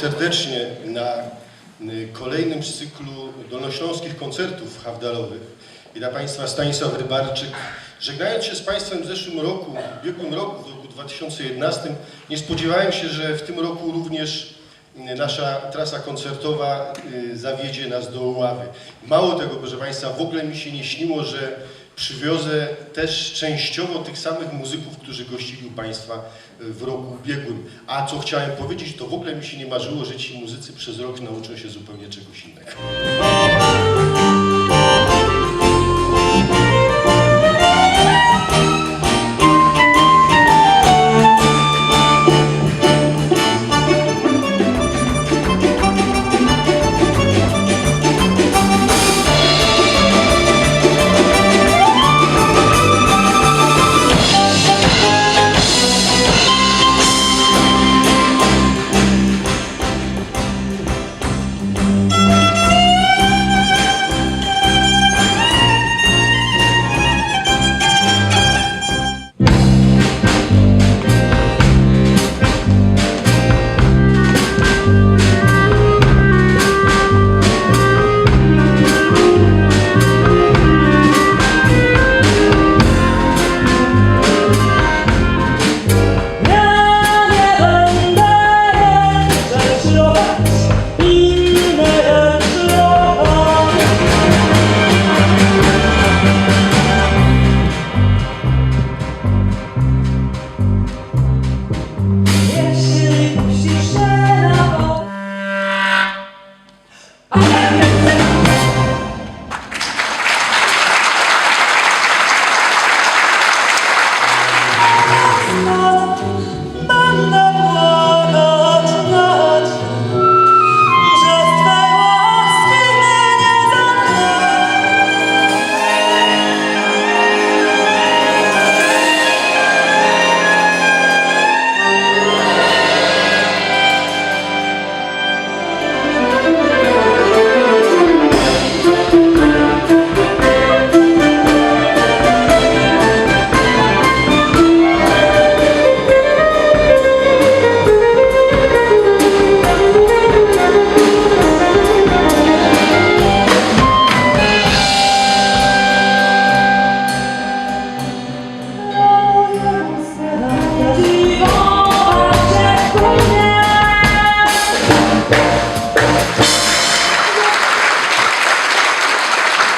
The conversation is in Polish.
serdecznie na y, kolejnym z cyklu dolnośląskich koncertów hawdalowych. I dla Państwa Stanisław Rybarczyk. Żegnając się z Państwem w zeszłym roku, w ubiegłym roku, w roku 2011, nie spodziewałem się, że w tym roku również y, nasza trasa koncertowa y, zawiedzie nas do Oławy. Mało tego, proszę Państwa, w ogóle mi się nie śniło, że przywiozę też częściowo tych samych muzyków, którzy gościli u Państwa w roku ubiegłym. A co chciałem powiedzieć, to w ogóle mi się nie marzyło, że ci muzycy przez rok nauczą się zupełnie czegoś innego.